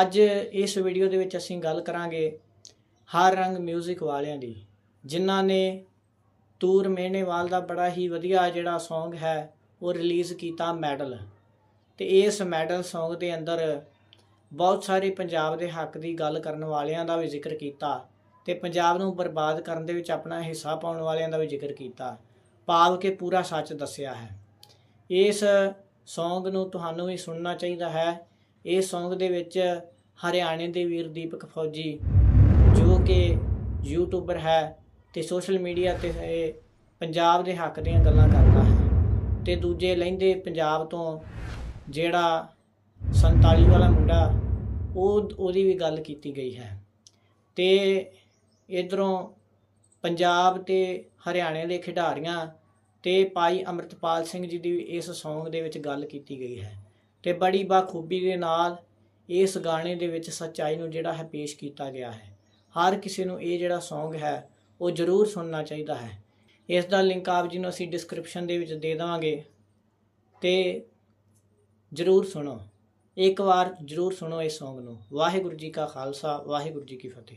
ਅੱਜ ਇਸ ਵੀਡੀਓ ਦੇ ਵਿੱਚ ਅਸੀਂ ਗੱਲ ਕਰਾਂਗੇ ਹਰ ਰੰਗ 뮤직 ਵਾਲਿਆਂ ਦੀ, ਜਿਨ੍ਹਾਂ ਨੇ ਤੂਰ ਮੇਹਣੇਵਾਲ ਦਾ ਬੜਾ ਹੀ ਵਧੀਆ ਜਿਹੜਾ Song ਹੈ, ਉਹ ਰਿਲੀਜ਼ ਕੀਤਾ ਮੈਡਲ। ਤੇ ਇਸ ਮੈਡਲ Song ਦੇ ਅੰਦਰ ਬਹੁਤ ਸਾਰੇ ਪੰਜਾਬ ਦੇ ਹੱਕ ਦੀ ਗੱਲ ਕਰਨ ਵਾਲਿਆਂ ਦਾ ਵੀ ਜ਼ਿਕਰ ਕੀਤਾ ਤੇ ਪੰਜਾਬ ਨੂੰ ਬਰਬਾਦ ਕਰਨ ਦੇ ਵਿੱਚ ਆਪਣਾ ਹਿੱਸਾ ਪਾਉਣ ਵਾਲਿਆਂ ਦਾ ਵੀ ਜ਼ਿਕਰ ਕੀਤਾ। ਭਾਵ ਕੇ ਪੂਰਾ ਸੱਚ ਦੱਸਿਆ ਹੈ। ਇਸ Song ਨੂੰ ਤੁਹਾਨੂੰ ਵੀ ਸੁਣਨਾ ਚਾਹੀਦਾ ਹੈ। ਇਸ Song ਦੇ ਵਿੱਚ ਹਰਿਆਣੇ ਦੇ ਵੀਰ ਦੀਪਕ ਫੌਜੀ, ਜੋ ਕਿ ਯੂਟਿਊਬਰ ਹੈ ਤੇ ਸੋਸ਼ਲ ਮੀਡੀਆ ਤੇ ਇਹ ਪੰਜਾਬ ਦੇ ਹੱਕ ਦੀਆਂ ਗੱਲਾਂ ਕਰਦਾ ਹੈ ਤੇ ਦੂਜੇ ਲਹਿੰਦੇ ਪੰਜਾਬ ਤੋਂ ਜਿਹੜਾ 47 ਵਾਲਾ ਮੁੰਡਾ, ਉਹ ਉਹਦੀ ਵੀ ਗੱਲ ਕੀਤੀ ਗਈ ਹੈ। ਤੇ ਇਧਰੋਂ ਪੰਜਾਬ ਤੇ ਹਰਿਆਣੇ ਦੇ ਖਿਡਾਰੀਆਂ ਤੇ ਭਾਈ ਅਮਰਤਪਾਲ ਸਿੰਘ ਜੀ ਦੀ ਵੀ ਇਸ Song ਦੇ ਵਿੱਚ ਗੱਲ ਕੀਤੀ ਗਈ ਹੈ। ਤੇ ਬੜੀ ਬਾਖੂਬੀ ਦੇ ਨਾਲ ਇਸ ਗਾਣੇ ਦੇ ਵਿੱਚ ਸੱਚਾਈ ਨੂੰ ਜਿਹੜਾ ਹੈ ਪੇਸ਼ ਕੀਤਾ ਗਿਆ ਹੈ। ਹਰ ਕਿਸੇ ਨੂੰ ਇਹ ਜਿਹੜਾ Song ਹੈ, ਉਹ ਜ਼ਰੂਰ ਸੁਣਨਾ ਚਾਹੀਦਾ ਹੈ। ਇਸ ਦਾ ਲਿੰਕ ਆਪ ਜੀ ਨੂੰ ਅਸੀਂ ਡਿਸਕ੍ਰਿਪਸ਼ਨ ਦੇ ਵਿੱਚ ਦੇ ਦੇਵਾਂਗੇ ਤੇ ਜ਼ਰੂਰ ਸੁਣੋ। ਇੱਕ ਵਾਰ ਜ਼ਰੂਰ ਸੁਣੋ ਇਸ Song ਨੂੰ। ਵਾਹਿਗੁਰੂ ਜੀ ਕਾ ਖਾਲਸਾ, ਵਾਹਿਗੁਰੂ ਜੀ ਕੀ ਫਤਿਹ।